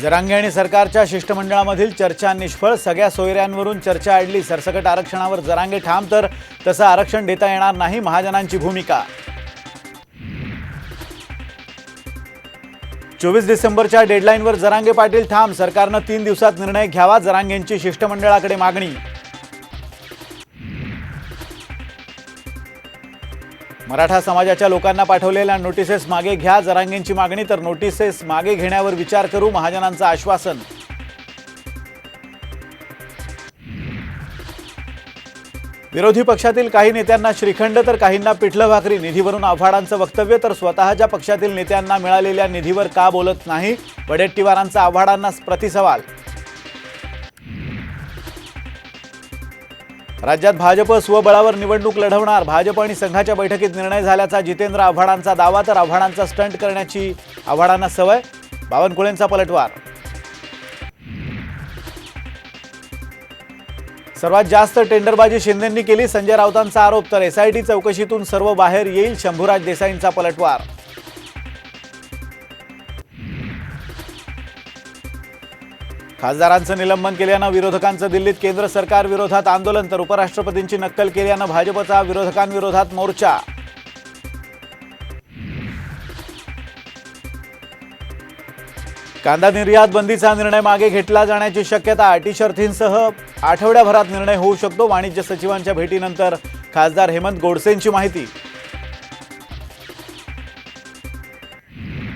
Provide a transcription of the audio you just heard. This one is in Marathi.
जरांगे आणि सरकारच्या शिष्टमंडळामधील चर्चा निष्फळ. सगळ्या सोयऱ्यांवरून चर्चा अडली. सरसकट आरक्षणावर जरांगे ठाम तर तसं आरक्षण देता येणार नाही महाजनांची भूमिका. चोवीस डिसेंबरच्या डेडलाईनवर जरांगे पाटील ठाम. सरकारनं तीन दिवसात निर्णय घ्यावा. जरांगेंची शिष्टमंडळाकडे मागणी. मराठा समाजाच्या लोकांना पाठवलेल्या नोटिसेस मागे घ्या. जरांगेंची मागणी तर नोटिसेस मागे घेण्यावर विचार करू. महाजनांचं आश्वासन. विरोधी पक्षातील काही नेत्यांना श्रीखंड तर काहींना पिठलं भाकरी. निधीवरून आव्हाडांचं वक्तव्य तर स्वतःच्या पक्षातील नेत्यांना मिळालेल्या निधीवर का बोलत नाही? वडेट्टीवारांचा आव्हाडांना प्रतिसवाल. राज्यात भाजप स्वबळावर निवडणूक लढवणार. भाजप आणि संघाच्या बैठकीत निर्णय झाल्याचा जितेंद्र आव्हाडांचा दावा तर आव्हाडांचा स्टंट करण्याची आव्हाडांना सवय. बावनकुळेंचा पलटवार. सर्वात जास्त टेंडरबाजी शिंदेंनी केली संजय राऊतांचा आरोप तर एसआयटी चौकशीतून सर्व बाहेर येईल शंभूराज देसाईंचा पलटवार. खासदारांचं निलंबन केल्यानं विरोधकांचं दिल्लीत केंद्र सरकार विरोधात आंदोलन तर उपराष्ट्रपतींची नक्कल केल्यानं भाजपचा विरोधकांविरोधात मोर्चा. कांदा निर्यात बंदीचा निर्णय मागे घेतला जाण्याची शक्यता अटी शर्थींसह आठवड्याभरात निर्णय होऊ शकतो. वाणिज्य सचिवांच्या भेटीनंतर खासदार हेमंत गोडसेंची माहिती.